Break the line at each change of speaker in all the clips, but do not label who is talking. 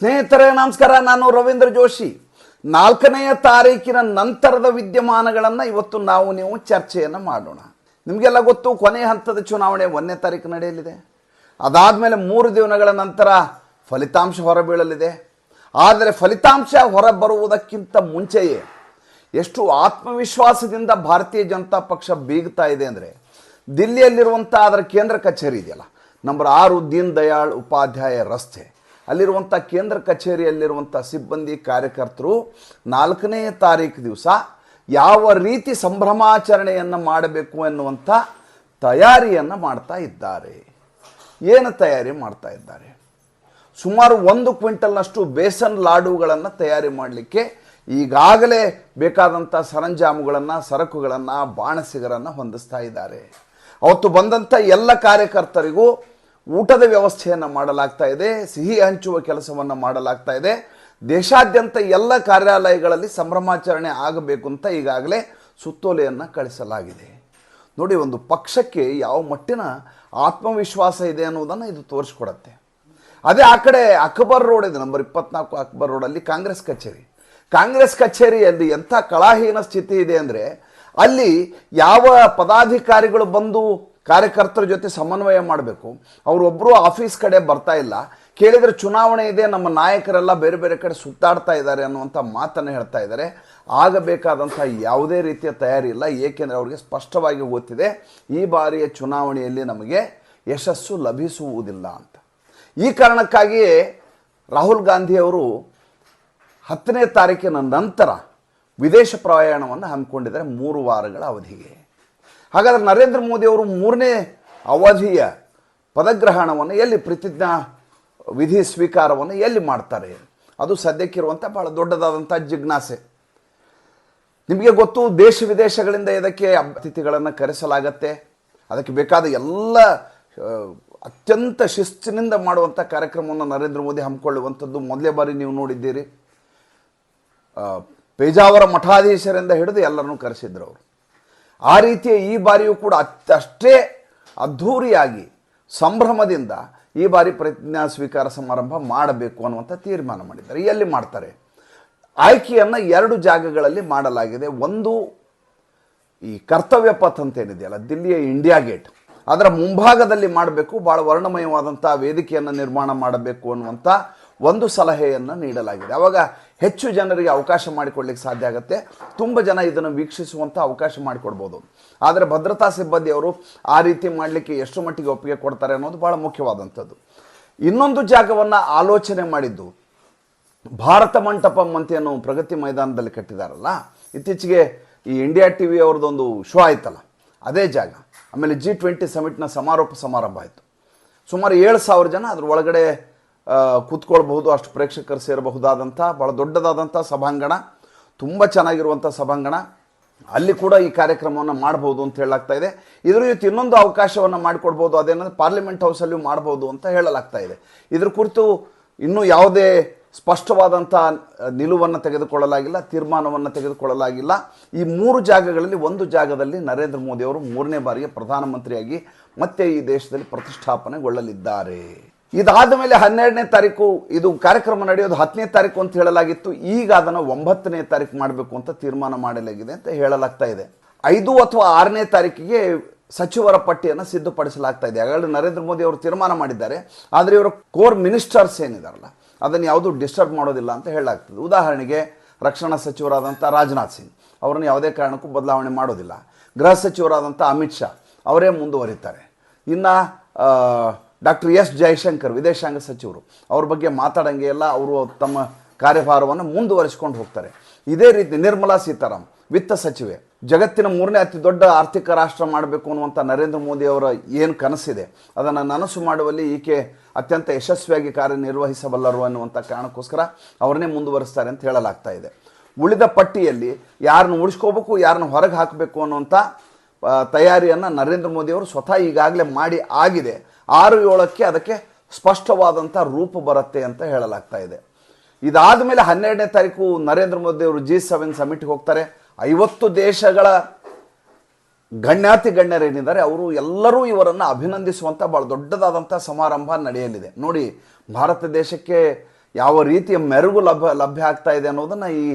ಸ್ನೇಹಿತರೆ, ನಮಸ್ಕಾರ. ನಾನು ರವೀಂದ್ರ ಜೋಶಿ. ನಾಲ್ಕನೆಯ ತಾರೀಕಿನ ನಂತರದ ವಿದ್ಯಮಾನಗಳನ್ನು ಇವತ್ತು ನಾವು ನೀವು ಚರ್ಚೆಯನ್ನು ಮಾಡೋಣ. ನಿಮಗೆಲ್ಲ ಗೊತ್ತು, ಕೊನೆಯ ಹಂತದ ಚುನಾವಣೆ ಒಂದನೇ ತಾರೀಕು ನಡೆಯಲಿದೆ. ಅದಾದಮೇಲೆ ಮೂರು ದಿನಗಳ ನಂತರ ಫಲಿತಾಂಶ ಹೊರಬೀಳಲಿದೆ. ಆದರೆ ಫಲಿತಾಂಶ ಹೊರಬರುವುದಕ್ಕಿಂತ ಮುಂಚೆಯೇ ಎಷ್ಟು ಆತ್ಮವಿಶ್ವಾಸದಿಂದ ಭಾರತೀಯ ಜನತಾ ಪಕ್ಷ ಬೀಗ್ತಾ ಇದೆ ಅಂದರೆ ದಿಲ್ಲಿಯಲ್ಲಿರುವಂಥ ಅದರ ಕೇಂದ್ರ ಕಚೇರಿ ಇದೆಯಲ್ಲ, ನಂಬರ್ ಆರು ದೀನ್ ದಯಾಳ್ ಉಪಾಧ್ಯಾಯ ರಸ್ತೆ. ಅಲ್ಲಿರುವಂಥ ಕೇಂದ್ರ ಕಚೇರಿಯಲ್ಲಿರುವಂಥ ಸಿಬ್ಬಂದಿ ಕಾರ್ಯಕರ್ತರು ನಾಲ್ಕನೇ ತಾರೀಕು ದಿವಸ ಯಾವ ರೀತಿ ಸಂಭ್ರಮಾಚರಣೆಯನ್ನು ಮಾಡಬೇಕು ಎನ್ನುವಂಥ ತಯಾರಿಯನ್ನು ಮಾಡ್ತಾ ಇದ್ದಾರೆ. ಏನು ತಯಾರಿ ಮಾಡ್ತಾ ಇದ್ದಾರೆ? ಸುಮಾರು ಒಂದು ಕ್ವಿಂಟಲ್ನಷ್ಟು ಬೇಸನ್ ಲಾಡುಗಳನ್ನು ತಯಾರಿ ಮಾಡಲಿಕ್ಕೆ ಈಗಾಗಲೇ ಬೇಕಾದಂಥ ಸರಂಜಾಮುಗಳನ್ನು, ಸರಕುಗಳನ್ನು, ಬಾಣಸಿಗರನ್ನು ಹೊಂದಿಸ್ತಾ ಇದ್ದಾರೆ. ಅವತ್ತು ಬಂದಂಥ ಎಲ್ಲ ಕಾರ್ಯಕರ್ತರಿಗೂ ಊಟದ ವ್ಯವಸ್ಥೆಯನ್ನು ಮಾಡಲಾಗ್ತಾ ಇದೆ, ಸಿಹಿ ಹಂಚುವ ಕೆಲಸವನ್ನು ಮಾಡಲಾಗ್ತಾ ಇದೆ. ದೇಶಾದ್ಯಂತ ಎಲ್ಲ ಕಾರ್ಯಾಲಯಗಳಲ್ಲಿ ಸಂಭ್ರಮಾಚರಣೆ ಆಗಬೇಕು ಅಂತ ಈಗಾಗಲೇ ಸುತ್ತೋಲೆಯನ್ನು ಕಳಿಸಲಾಗಿದೆ. ನೋಡಿ, ಒಂದು ಪಕ್ಷಕ್ಕೆ ಯಾವ ಮಟ್ಟಿನ ಆತ್ಮವಿಶ್ವಾಸ ಇದೆ ಅನ್ನೋದನ್ನು ಇದು ತೋರಿಸ್ಕೊಡತ್ತೆ. ಅದೇ ಆ ಕಡೆ ಅಕ್ಬರ್ ರೋಡ್ ಇದೆ, ನಂಬರ್ ಇಪ್ಪತ್ನಾಲ್ಕು ಅಕ್ಬರ್ ರೋಡಲ್ಲಿ ಕಾಂಗ್ರೆಸ್ ಕಚೇರಿ. ಕಾಂಗ್ರೆಸ್ ಕಚೇರಿಯಲ್ಲಿ ಎಂಥ ಕಳಾಹೀನ ಸ್ಥಿತಿ ಇದೆ ಅಂದರೆ ಅಲ್ಲಿ ಯಾವ ಪದಾಧಿಕಾರಿಗಳು ಬಂದು ಕಾರ್ಯಕರ್ತರ ಜೊತೆ ಸಮನ್ವಯ ಮಾಡಬೇಕು. ಅವರೊಬ್ಬರು ಆಫೀಸ್ ಕಡೆ ಬರ್ತಾ ಇಲ್ಲ. ಕೇಳಿದರೆ ಚುನಾವಣೆ ಇದೆ, ನಮ್ಮ ನಾಯಕರೆಲ್ಲ ಬೇರೆ ಬೇರೆ ಕಡೆ ಸುತ್ತಾಡ್ತಾ ಇದ್ದಾರೆ ಅನ್ನುವಂಥ ಮಾತನ್ನು ಹೇಳ್ತಾ ಇದ್ದಾರೆ. ಆಗಬೇಕಾದಂಥ ಯಾವುದೇ ರೀತಿಯ ತಯಾರಿ ಇಲ್ಲ. ಏಕೆಂದರೆ ಅವರಿಗೆ ಸ್ಪಷ್ಟವಾಗಿ ಗೊತ್ತಿದೆ, ಈ ಬಾರಿಯ ಚುನಾವಣೆಯಲ್ಲಿ ನಮಗೆ ಯಶಸ್ಸು ಲಭಿಸುವುದಿಲ್ಲ ಅಂತ. ಈ ಕಾರಣಕ್ಕಾಗಿಯೇ ರಾಹುಲ್ ಗಾಂಧಿಯವರು ಹತ್ತನೇ ತಾರೀಕಿನ ನಂತರ ವಿದೇಶ ಪ್ರಯಾಣವನ್ನು ಹಮ್ಮಿಕೊಂಡಿದ್ದಾರೆ ಮೂರು ವಾರಗಳ ಅವಧಿಗೆ. ಹಾಗಾದರೆ ನರೇಂದ್ರ ಮೋದಿ ಅವರು ಮೂರನೇ ಅವಧಿಯ ಪದಗ್ರಹಣವನ್ನು ಎಲ್ಲಿ ಪ್ರತಿಜ್ಞಾ ವಿಧಿ ಸ್ವೀಕಾರವನ್ನು ಎಲ್ಲಿ ಮಾಡ್ತಾರೆ? ಅದು ಸದ್ಯಕ್ಕಿರುವಂಥ ಭಾಳ ದೊಡ್ಡದಾದಂಥ ಜಿಜ್ಞಾಸೆ. ನಿಮಗೆ ಗೊತ್ತು, ದೇಶ ವಿದೇಶಗಳಿಂದ ಇದಕ್ಕೆ ಅತಿಥಿಗಳನ್ನು ಕರೆಸಲಾಗತ್ತೆ. ಅದಕ್ಕೆ ಬೇಕಾದ ಎಲ್ಲ ಅತ್ಯಂತ ಶಿಸ್ತಿನಿಂದ ಮಾಡುವಂಥ ಕಾರ್ಯಕ್ರಮವನ್ನು ನರೇಂದ್ರ ಮೋದಿ ಹಮ್ಮಿಕೊಳ್ಳುವಂಥದ್ದು ಮೊದಲೇ ಬಾರಿ ನೀವು ನೋಡಿದ್ದೀರಿ. ಪೇಜಾವರ ಮಠಾಧೀಶರಿಂದ ಹಿಡಿದು ಎಲ್ಲರನ್ನೂ ಕರೆಸಿದ್ರು ಅವರು. ಆ ರೀತಿಯ ಈ ಬಾರಿಯೂ ಕೂಡ ಅಷ್ಟೇ ಅದ್ಧೂರಿಯಾಗಿ ಸಂಭ್ರಮದಿಂದ ಈ ಬಾರಿ ಪ್ರತಿಜ್ಞಾ ಸ್ವೀಕಾರ ಸಮಾರಂಭ ಮಾಡಬೇಕು ಅನ್ನುವಂಥ ತೀರ್ಮಾನ ಮಾಡಿದ್ದಾರೆ. ಎಲ್ಲಿ ಮಾಡ್ತಾರೆ? ಆಯ್ಕೆಯನ್ನು ಎರಡು ಜಾಗಗಳಲ್ಲಿ ಮಾಡಲಾಗಿದೆ. ಒಂದು ಈ ಕರ್ತವ್ಯ ಪಥ್ ಅಂತ ಏನಿದೆಯಲ್ಲ ದಿಲ್ಲಿಯ ಇಂಡಿಯಾ ಗೇಟ್. ಅದರ ಮುಂಭಾಗದಲ್ಲಿ ಮಾಡಬೇಕು ಭಾಳ ವರ್ಣಮಯವಾದಂಥ ವೇದಿಕೆಯನ್ನು ನಿರ್ಮಾಣ ಮಾಡಬೇಕು ಅನ್ನುವಂಥ ಒಂದು ಸಲಹೆಯನ್ನು ನೀಡಲಾಗಿದೆ. ಆವಾಗ ಹೆಚ್ಚು ಜನರಿಗೆ ಅವಕಾಶ ಮಾಡಿಕೊಡ್ಲಿಕ್ಕೆ ಸಾಧ್ಯ ಆಗುತ್ತೆ. ತುಂಬ ಜನ ಇದನ್ನು ವೀಕ್ಷಿಸುವಂಥ ಅವಕಾಶ ಮಾಡಿಕೊಡ್ಬೋದು. ಆದರೆ ಭದ್ರತಾ ಸಿಬ್ಬಂದಿಯವರು ಆ ರೀತಿ ಮಾಡಲಿಕ್ಕೆ ಎಷ್ಟು ಮಟ್ಟಿಗೆ ಒಪ್ಪಿಗೆ ಕೊಡ್ತಾರೆ ಅನ್ನೋದು ಭಾಳ ಮುಖ್ಯವಾದಂಥದ್ದು. ಇನ್ನೊಂದು ಜಾಗವನ್ನು ಆಲೋಚನೆ ಮಾಡಿದ್ದು. ಭಾರತ ಮಂಟಪಂ ಏನು ಪ್ರಗತಿ ಮೈದಾನದಲ್ಲಿ ಕಟ್ಟಿದಾರಲ್ಲ. ಇತ್ತೀಚೆಗೆ ಈ ಇಂಡಿಯಾ ಟಿ ವಿ ಅವ್ರದ್ದೊಂದು ಶೋ ಆಯ್ತಲ್ಲ. ಅದೇ ಜಾಗ. ಆಮೇಲೆ ಜಿ ಟ್ವೆಂಟಿ ಸಮಿಟ್ನ ಸಮಾರೋಪ ಸಮಾರಂಭ ಆಯಿತು. ಸುಮಾರು ಏಳು ಸಾವಿರ ಜನ ಅದ್ರ ಒಳಗಡೆ ಕೂತ್ಕೊಳ್ಬಹುದು, ಅಷ್ಟು ಪ್ರೇಕ್ಷಕರು ಸೇರಬಹುದಾದಂಥ ಭಾಳ ದೊಡ್ಡದಾದಂಥ ಸಭಾಂಗಣ, ತುಂಬ ಚೆನ್ನಾಗಿರುವಂಥ ಸಭಾಂಗಣ. ಅಲ್ಲಿ ಕೂಡ ಈ ಕಾರ್ಯಕ್ರಮವನ್ನು ಮಾಡ್ಬೋದು ಅಂತ ಹೇಳಲಾಗ್ತಾ ಇದೆ. ಇದ್ರ ಜೊತೆ ಇನ್ನೊಂದು ಅವಕಾಶವನ್ನು ಮಾಡಿಕೊಡ್ಬೋದು ಅದೇನಂದ್ರೆ ಪಾರ್ಲಿಮೆಂಟ್ ಹೌಸಲ್ಲಿಯೂ ಮಾಡ್ಬೋದು ಅಂತ ಹೇಳಲಾಗ್ತಾ ಇದೆ. ಇದ್ರ ಕುರಿತು ಇನ್ನೂ ಯಾವುದೇ ಸ್ಪಷ್ಟವಾದಂಥ ನಿಲುವನ್ನು ತೆಗೆದುಕೊಳ್ಳಲಾಗಿಲ್ಲ, ತೀರ್ಮಾನವನ್ನು ತೆಗೆದುಕೊಳ್ಳಲಾಗಿಲ್ಲ. ಈ ಮೂರು ಜಾಗಗಳಲ್ಲಿ, ಒಂದು ಜಾಗದಲ್ಲಿ ನರೇಂದ್ರ ಮೋದಿ ಅವರು ಮೂರನೇ ಬಾರಿಗೆ ಪ್ರಧಾನಮಂತ್ರಿಯಾಗಿ ಮತ್ತೆ ಈ ದೇಶದಲ್ಲಿ ಪ್ರತಿಷ್ಠಾಪನೆಗೊಳ್ಳಲಿದ್ದಾರೆ. ಇದಾದ ಮೇಲೆ ಹನ್ನೆರಡನೇ ತಾರೀಕು, ಇದು ಕಾರ್ಯಕ್ರಮ ನಡೆಯೋದು ಹತ್ತನೇ ತಾರೀಕು ಅಂತ ಹೇಳಲಾಗಿತ್ತು. ಈಗ ಅದನ್ನು ಒಂಬತ್ತನೇ ತಾರೀಕು ಮಾಡಬೇಕು ಅಂತ ತೀರ್ಮಾನ ಮಾಡಲಾಗಿದೆ ಅಂತ ಹೇಳಲಾಗ್ತಾ ಇದೆ. ಐದು ಅಥವಾ ಆರನೇ ತಾರೀಕಿಗೆ ಸಚಿವರ ಪಟ್ಟಿಯನ್ನು ಸಿದ್ಧಪಡಿಸಲಾಗ್ತಾ ಇದೆ. ಹಾಗಾದ್ರೆ ನರೇಂದ್ರ ಮೋದಿ ಅವರು ತೀರ್ಮಾನ ಮಾಡಿದ್ದಾರೆ. ಆದರೆ ಇವರ ಕೋರ್ ಮಿನಿಸ್ಟರ್ಸ್ ಏನಿದಾರಲ್ಲ, ಅದನ್ನು ಯಾವುದೂ ಡಿಸ್ಟರ್ಬ್ ಮಾಡೋದಿಲ್ಲ ಅಂತ ಹೇಳಲಾಗ್ತದೆ. ಉದಾಹರಣೆಗೆ ರಕ್ಷಣಾ ಸಚಿವರಾದಂಥ ರಾಜನಾಥ್ ಸಿಂಗ್, ಅವರನ್ನು ಯಾವುದೇ ಕಾರಣಕ್ಕೂ ಬದಲಾವಣೆ ಮಾಡೋದಿಲ್ಲ. ಗೃಹ ಸಚಿವರಾದಂಥ ಅಮಿತ್ ಶಾ, ಅವರೇ ಮುಂದುವರಿತಾರೆ. ಇನ್ನು ಡಾಕ್ಟರ್ ಎಸ್ ಜೈಶಂಕರ್, ವಿದೇಶಾಂಗ ಸಚಿವರು, ಅವ್ರ ಬಗ್ಗೆ ಮಾತಾಡಂಗೆ ಎಲ್ಲ ಅವರು ತಮ್ಮ ಕಾರ್ಯಭಾರವನ್ನು ಮುಂದುವರಿಸಿಕೊಂಡು ಹೋಗ್ತಾರೆ. ಇದೇ ರೀತಿ ನಿರ್ಮಲಾ ಸೀತಾರಾಮ್, ವಿತ್ತ ಸಚಿವೆ, ಜಗತ್ತಿನ ಮೂರನೇ ಅತಿ ದೊಡ್ಡ ಆರ್ಥಿಕ ರಾಷ್ಟ್ರ ಮಾಡಬೇಕು ಅನ್ನುವಂಥ ನರೇಂದ್ರ ಮೋದಿ ಅವರ ಏನು ಕನಸಿದೆ, ಅದನ್ನು ನನಸು ಮಾಡುವಲ್ಲಿ ಈಕೆ ಅತ್ಯಂತ ಯಶಸ್ವಿಯಾಗಿ ಕಾರ್ಯನಿರ್ವಹಿಸಬಲ್ಲರು ಅನ್ನುವಂಥ ಕಾರಣಕ್ಕೋಸ್ಕರ ಅವರನ್ನೇ ಮುಂದುವರಿಸ್ತಾರೆ ಅಂತ ಹೇಳಲಾಗ್ತಾ ಇದೆ. ಉಳಿದ ಪಟ್ಟಿಯಲ್ಲಿ ಯಾರನ್ನು ಉಳಿಸ್ಕೋಬೇಕು, ಯಾರನ್ನು ಹೊರಗೆ ಹಾಕಬೇಕು ಅನ್ನುವಂಥ ತಯಾರಿಯನ್ನು ನರೇಂದ್ರ ಮೋದಿ ಅವರು ಸ್ವತಃ ಈಗಾಗಲೇ ಮಾಡಿ ಆಗಿದೆ. ಆರು ಏಳಕ್ಕೆ ಅದಕ್ಕೆ ಸ್ಪಷ್ಟವಾದಂಥ ರೂಪ ಬರುತ್ತೆ ಅಂತ ಹೇಳಲಾಗ್ತಾ ಇದೆ. ಇದಾದ ಮೇಲೆ ಹನ್ನೆರಡನೇ ತಾರೀಕು ನರೇಂದ್ರ ಮೋದಿ ಅವರು ಜಿ ಸೆವೆನ್ ಸಮಿಟ್ಗೆ ಹೋಗ್ತಾರೆ. ಐವತ್ತು ದೇಶಗಳ ಗಣ್ಯಾತಿ ಗಣ್ಯರೇನಿದ್ದಾರೆ ಅವರು ಎಲ್ಲರೂ ಇವರನ್ನು ಅಭಿನಂದಿಸುವಂಥ ಭಾಳ ದೊಡ್ಡದಾದಂಥ ಸಮಾರಂಭ ನಡೆಯಲಿದೆ. ನೋಡಿ, ಭಾರತ ದೇಶಕ್ಕೆ ಯಾವ ರೀತಿಯ ಮೆರುಗು ಲಭ್ಯ ಲಭ್ಯ ಆಗ್ತಾ ಇದೆ ಅನ್ನೋದನ್ನು ಈ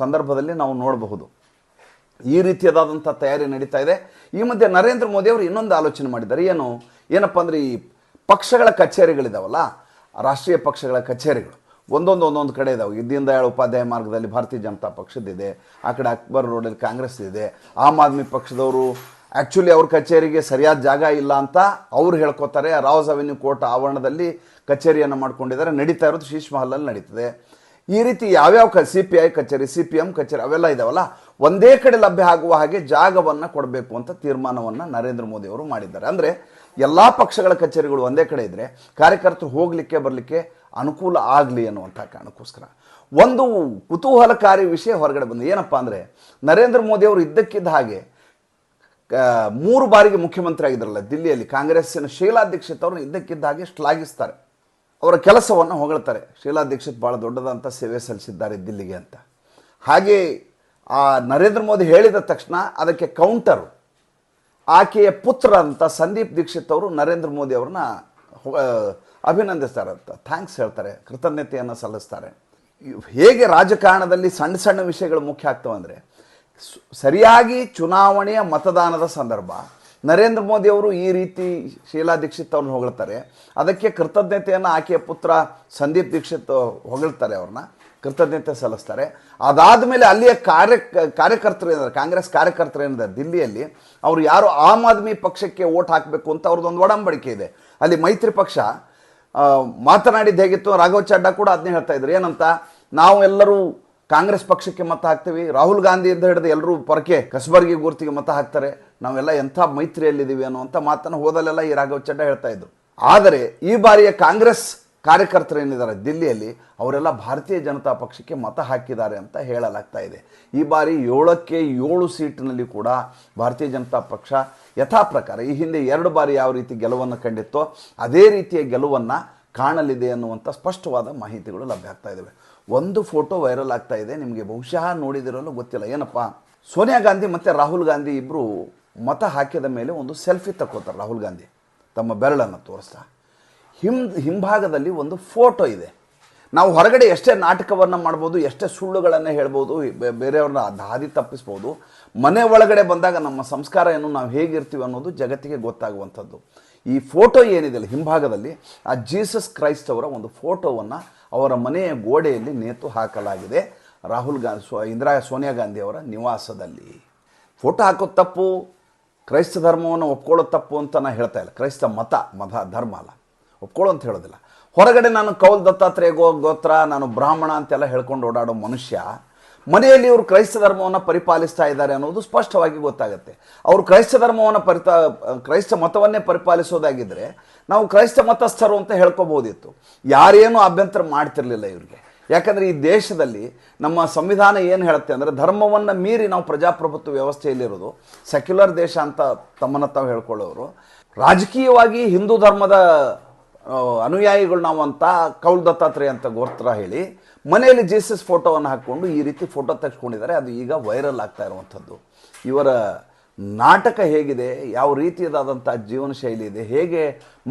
ಸಂದರ್ಭದಲ್ಲಿ ನಾವು ನೋಡಬಹುದು. ಈ ರೀತಿಯಾದಂಥ ತಯಾರಿ ನಡೀತಾ ಇದೆ. ಈ ಮಧ್ಯೆ ನರೇಂದ್ರ ಮೋದಿ ಅವರು ಇನ್ನೊಂದು ಆಲೋಚನೆ ಮಾಡಿದ್ದಾರೆ. ಏನು, ಏನಪ್ಪ ಅಂದರೆ ಈ ಪಕ್ಷಗಳ ಕಚೇರಿಗಳಿದಾವಲ್ಲ, ರಾಷ್ಟ್ರೀಯ ಪಕ್ಷಗಳ ಕಚೇರಿಗಳು. ಒಂದೊಂದು ಒಂದೊಂದು ಕಡೆ ಇದಾವೆ. ಈ ದೀನ್ ದಯಾಳ್ ಉಪಾಧ್ಯಾಯ ಮಾರ್ಗದಲ್ಲಿ ಭಾರತೀಯ ಜನತಾ ಪಕ್ಷದಿದೆ ಆ ಕಡೆ ಅಕ್ಬರ್ ರೋಡಲ್ಲಿ ಕಾಂಗ್ರೆಸ್ ಇದೆ, ಆಮ್ ಆದ್ಮಿ ಪಕ್ಷದವರು ಆ್ಯಕ್ಚುಲಿ ಅವ್ರ ಕಚೇರಿಗೆ ಸರಿಯಾದ ಜಾಗ ಇಲ್ಲ ಅಂತ ಅವ್ರು ಹೇಳ್ಕೊತಾರೆ. ರಾವ್ಸ್ ಅವೆನ್ಯೂ ಕೋರ್ಟ್ ಆವರಣದಲ್ಲಿ ಕಚೇರಿಯನ್ನು ಮಾಡ್ಕೊಂಡಿದ್ದಾರೆ. ನಡೀತಾ ಇರೋದು ಶೀಶ್ ಮಹಲಲ್ಲಿ ನಡೀತದೆ. ಈ ರೀತಿ ಯಾವ್ಯಾವ ಕ ಸಿ ಪಿ ಐ ಕಚೇರಿ ಸಿ ಪಿ ಎಂ ಕಚೇರಿ, ಅವೆಲ್ಲ ಇದಾವಲ್ಲ ಒಂದೇ ಕಡೆ ಲಭ್ಯ ಆಗುವ ಹಾಗೆ ಜಾಗವನ್ನು ಕೊಡಬೇಕು ಅಂತ ತೀರ್ಮಾನವನ್ನು ನರೇಂದ್ರ ಮೋದಿ ಅವರು ಮಾಡಿದ್ದಾರೆ. ಅಂದರೆ ಎಲ್ಲ ಪಕ್ಷಗಳ ಕಚೇರಿಗಳು ಒಂದೇ ಕಡೆ ಇದ್ದರೆ ಕಾರ್ಯಕರ್ತರು ಹೋಗಲಿಕ್ಕೆ ಬರಲಿಕ್ಕೆ ಅನುಕೂಲ ಆಗಲಿ ಅನ್ನುವಂಥ ಕಾರಣಕ್ಕೋಸ್ಕರ. ಒಂದು ಕುತೂಹಲಕಾರಿ ವಿಷಯ ಹೊರಗಡೆ ಬಂದು ಏನಪ್ಪ ಅಂದರೆ ನರೇಂದ್ರ ಮೋದಿ ಅವರು ಇದ್ದಕ್ಕಿದ್ದ ಹಾಗೆ ಮೂರು ಬಾರಿಗೆ ಮುಖ್ಯಮಂತ್ರಿ ಆಗಿದ್ರಲ್ಲ ದಿಲ್ಲಿಯಲ್ಲಿ ಕಾಂಗ್ರೆಸ್ಸಿನ ಶೀಲಾ ದೀಕ್ಷಿತ್ ಇದ್ದಕ್ಕಿದ್ದ ಹಾಗೆ ಶ್ಲಾಘಿಸ್ತಾರೆ. ಅವರ ಕೆಲಸವನ್ನು ಹೊಗಳ್ತಾರೆ. ಶೀಲಾ ದೀಕ್ಷಿತ್ ಭಾಳ ದೊಡ್ಡದಂಥ ಸೇವೆ ಸಲ್ಲಿಸಿದ್ದಾರೆ ದಿಲ್ಲಿಗೆ ಅಂತ. ಹಾಗೆ ಆ ನರೇಂದ್ರ ಮೋದಿ ಹೇಳಿದ ತಕ್ಷಣ ಅದಕ್ಕೆ ಕೌಂಟರು ಆಕೆಯ ಪುತ್ರ ಅಂತ ಸಂದೀಪ್ ದೀಕ್ಷಿತ್ ಅವರು ನರೇಂದ್ರ ಮೋದಿ ಅವ್ರನ್ನ ಅಭಿನಂದಿಸ್ತಾರಂತ. ಥ್ಯಾಂಕ್ಸ್ ಹೇಳ್ತಾರೆ, ಕೃತಜ್ಞತೆಯನ್ನು ಸಲ್ಲಿಸ್ತಾರೆ. ಹೇಗೆ ರಾಜಕಾರಣದಲ್ಲಿ ಸಣ್ಣ ಸಣ್ಣ ವಿಷಯಗಳು ಮುಖ್ಯ ಆಗ್ತವೆ ಅಂದರೆ ಸರಿಯಾಗಿ ಚುನಾವಣೆಯ ಮತದಾನದ ಸಂದರ್ಭ, ನರೇಂದ್ರ ಮೋದಿ ಅವರು ಈ ರೀತಿ ಶೀಲಾ ದೀಕ್ಷಿತ್ ಅವ್ರನ್ನ ಹೊಗಳ್ತಾರೆ. ಅದಕ್ಕೆ ಕೃತಜ್ಞತೆಯನ್ನು ಆಕೆಯ ಪುತ್ರ ಸಂದೀಪ್ ದೀಕ್ಷಿತ್ ಹೊಗಳ್ತಾರೆ ಅವ್ರನ್ನ. ಕೃತಜ್ಞತೆ ಸಲ್ಲಿಸ್ತಾರೆ. ಅದಾದ ಮೇಲೆ ಅಲ್ಲಿಯ ಕಾರ್ಯ, ಕಾರ್ಯಕರ್ತರು ಏನಿದ್ದಾರೆ, ಕಾಂಗ್ರೆಸ್ ಕಾರ್ಯಕರ್ತರು ಏನಿದ್ದಾರೆ, ದಿಲ್ಲಿಯಲ್ಲಿ ಅವರು ಯಾರು ಆಮ್ ಆದ್ಮಿ ಪಕ್ಷಕ್ಕೆ ಓಟ್ ಹಾಕಬೇಕು ಅಂತ ಅವ್ರದ್ದೊಂದು ಒಡಂಬಡಿಕೆ ಇದೆ. ಅಲ್ಲಿ ಮೈತ್ರಿ ಪಕ್ಷ ಮಾತನಾಡಿದ್ದು ಹೇಗಿತ್ತು? ರಾಘವ್ ಚಡ್ಡಾ ಕೂಡ ಅದನ್ನೇ ಹೇಳ್ತಾ ಇದ್ರು. ಏನಂತ? ನಾವು ಎಲ್ಲರೂ ಕಾಂಗ್ರೆಸ್ ಪಕ್ಷಕ್ಕೆ ಮತ ಹಾಕ್ತೀವಿ. ರಾಹುಲ್ ಗಾಂಧಿಯಿಂದ ಹಿಡಿದು ಎಲ್ಲರೂ ಪೊರಕೆ, ಕಸಬರ್ಗಿ ಗುರ್ತಿಗೆ ಮತ ಹಾಕ್ತಾರೆ. ನಾವೆಲ್ಲ ಎಂಥ ಮೈತ್ರಿಯಲ್ಲಿದ್ದೀವಿ ಅನ್ನುವಂಥ ಮಾತನ್ನು ಹೋದಲ್ಲೆಲ್ಲ ಈ ರಾಘವ್ ಚಡ್ಡಾ ಹೇಳ್ತಾ ಇದ್ರು. ಆದರೆ ಈ ಬಾರಿಯ ಕಾಂಗ್ರೆಸ್ ಕಾರ್ಯಕರ್ತರು ಏನಿದ್ದಾರೆ ದಿಲ್ಲಿಯಲ್ಲಿ, ಅವರೆಲ್ಲ ಭಾರತೀಯ ಜನತಾ ಪಕ್ಷಕ್ಕೆ ಮತ ಹಾಕಿದ್ದಾರೆ ಅಂತ ಹೇಳಲಾಗ್ತಾ ಇದೆ. ಈ ಬಾರಿ ಏಳಕ್ಕೆ ಏಳು ಸೀಟಿನಲ್ಲಿ ಕೂಡ ಭಾರತೀಯ ಜನತಾ ಪಕ್ಷ ಯಥಾ ಪ್ರಕಾರ ಈ ಹಿಂದೆ ಎರಡು ಬಾರಿ ಯಾವ ರೀತಿ ಗೆಲುವನ್ನು ಕಂಡಿತ್ತೋ, ಅದೇ ರೀತಿಯ ಗೆಲುವನ್ನು ಕಾಣಲಿದೆ ಅನ್ನುವಂಥ ಸ್ಪಷ್ಟವಾದ ಮಾಹಿತಿಗಳು ಲಭ್ಯ ಆಗ್ತಾ ಇದ್ದಾವೆ ಒಂದು ಫೋಟೋ ವೈರಲ್ ಆಗ್ತಾ ಇದೆ, ನಿಮಗೆ ಬಹುಶಃ ನೋಡಿದಿರಲು ಗೊತ್ತಿಲ್ಲ. ಏನಪ್ಪ? ಸೋನಿಯಾ ಗಾಂಧಿ ಮತ್ತು ರಾಹುಲ್ ಗಾಂಧಿ ಇಬ್ಬರು ಮತ ಹಾಕಿದ ಮೇಲೆ ಒಂದು ಸೆಲ್ಫಿ ತಕ್ಕೋತಾರೆ ರಾಹುಲ್ ಗಾಂಧಿ. ತಮ್ಮ ಬೆರಳನ್ನು ತೋರಿಸ್ತಾ. ಹಿಂ ಹಿಂಭಾಗದಲ್ಲಿ ಒಂದು ಫೋಟೋ ಇದೆ. ನಾವು ಹೊರಗಡೆ ಎಷ್ಟೇ ನಾಟಕವನ್ನು ಮಾಡ್ಬೋದು, ಎಷ್ಟೇ ಸುಳ್ಳುಗಳನ್ನು ಹೇಳ್ಬೋದು ಬೇರೆಯವ್ರನ್ನ ದಾರಿ ತಪ್ಪಿಸ್ಬೋದು, ಮನೆ ಒಳಗಡೆ ಬಂದಾಗ ನಮ್ಮ ಸಂಸ್ಕಾರ ಏನು ನಾವು ಹೇಗಿರ್ತೀವಿ ಅನ್ನೋದು ಜಗತ್ತಿಗೆ ಗೊತ್ತಾಗುವಂಥದ್ದು. ಈ ಫೋಟೋ ಏನಿದೆ ಹಿಂಭಾಗದಲ್ಲಿ ಆ ಜೀಸಸ್ ಕ್ರೈಸ್ಟ್ ಅವರ ಒಂದು ಫೋಟೋವನ್ನು ಅವರ ಮನೆಯ ಗೋಡೆಯಲ್ಲಿ ನೇತು ಹಾಕಲಾಗಿದೆ. ರಾಹುಲ್ ಗಾಂಧಿ ಸೋ, ಇಂದಿರಾ, ಸೋನಿಯಾ ಗಾಂಧಿ ಅವರ ನಿವಾಸದಲ್ಲಿ. ಫೋಟೋ ಹಾಕೋದು ತಪ್ಪು, ಕ್ರೈಸ್ತ ಧರ್ಮವನ್ನು ಒಪ್ಕೊಳ್ಳೋದು ತಪ್ಪು ಅಂತ ನಾನು ಹೇಳ್ತಾ ಇಲ್ಲ. ಕ್ರೈಸ್ತ ಮತ ಮತ, ಧರ್ಮ ಅಲ್ಲ. ಒಪ್ಕೊಳ್ಳೋ ಅಂತ ಹೇಳೋದಿಲ್ಲ. ಹೊರಗಡೆ ನಾನು ಕೌಲ್ ದತ್ತಾತ್ರೇಯ ಗೋ, ಗೋತ್ರ, ನಾನು ಬ್ರಾಹ್ಮಣ ಅಂತೆಲ್ಲ ಹೇಳ್ಕೊಂಡು ಓಡಾಡೋ ಮನುಷ್ಯ, ಮನೆಯಲ್ಲಿ ಇವರು ಕ್ರೈಸ್ತ ಧರ್ಮವನ್ನು ಪರಿಪಾಲಿಸ್ತಾ ಇದ್ದಾರೆ ಅನ್ನೋದು ಸ್ಪಷ್ಟವಾಗಿ ಗೊತ್ತಾಗುತ್ತೆ. ಅವರು ಕ್ರೈಸ್ತ ಧರ್ಮವನ್ನು ಪರಿತಾ ಕ್ರೈಸ್ತ ಮತವನ್ನೇ ಪರಿಪಾಲಿಸೋದಾಗಿದ್ದರೆ ನಾವು ಕ್ರೈಸ್ತ ಮತಸ್ಥರು ಅಂತ ಹೇಳ್ಕೋಬೋದಿತ್ತು. ಯಾರೇನು ಅಭ್ಯಂತರ ಮಾಡ್ತಿರಲಿಲ್ಲ ಇವರಿಗೆ. ಯಾಕಂದರೆ ಈ ದೇಶದಲ್ಲಿ ನಮ್ಮ ಸಂವಿಧಾನ ಏನು ಹೇಳುತ್ತೆ ಅಂದರೆ ಧರ್ಮವನ್ನು ಮೀರಿ ನಾವು ಪ್ರಜಾಪ್ರಭುತ್ವ ವ್ಯವಸ್ಥೆಯಲ್ಲಿರೋದು ಸೆಕ್ಯುಲರ್ ದೇಶ ಅಂತ ತಮ್ಮನ್ನು ತಾವು ಹೇಳ್ಕೊಳ್ಳೋರು. ರಾಜಕೀಯವಾಗಿ ಹಿಂದೂ ಧರ್ಮದ ಅನುಯಾಯಿಗಳು ನಾವು ಅಂತ ಕೌಲ್ ದತ್ತಾತ್ರೇಯ ಅಂತ ಗೋತ್ರ ಹೇಳಿ ಮನೆಯಲ್ಲಿ ಜೀಸಸ್ ಫೋಟೋವನ್ನು ಹಾಕ್ಕೊಂಡು ಈ ರೀತಿ ಫೋಟೋ ತೆಗೆಸ್ಕೊಂಡಿದ್ದಾರೆ. ಅದು ಈಗ ವೈರಲ್ ಆಗ್ತಾ ಇರುವಂಥದ್ದು. ಇವರ ನಾಟಕ ಹೇಗಿದೆ, ಯಾವ ರೀತಿಯದಾದಂಥ ಜೀವನ ಶೈಲಿ ಇದೆ, ಹೇಗೆ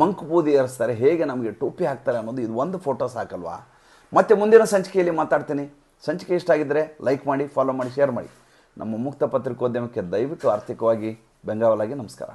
ಮಂಕು ಬೂದಿ ಏರಿಸ್ತಾರೆ, ಹೇಗೆ ನಮಗೆ ಟೋಪಿ ಹಾಕ್ತಾರೆ ಅನ್ನೋದು ಇದು ಒಂದು ಫೋಟೋ ಸಾಕಲ್ವಾ? ಮತ್ತೆ ಮುಂದಿನ ಸಂಚಿಕೆಯಲ್ಲಿ ಮಾತಾಡ್ತೀನಿ. ಸಂಚಿಕೆ ಇಷ್ಟ ಆಗಿದ್ದರೆ ಲೈಕ್ ಮಾಡಿ, ಫಾಲೋ ಮಾಡಿ, ಶೇರ್ ಮಾಡಿ. ನಮ್ಮ ಮುಕ್ತ ಪತ್ರಿಕೋದ್ಯಮಕ್ಕೆ ದಯವಿಟ್ಟು ಆರ್ಥಿಕವಾಗಿ ಬೆಂಗಾವಲಾಗಿ ನಮಸ್ಕಾರ.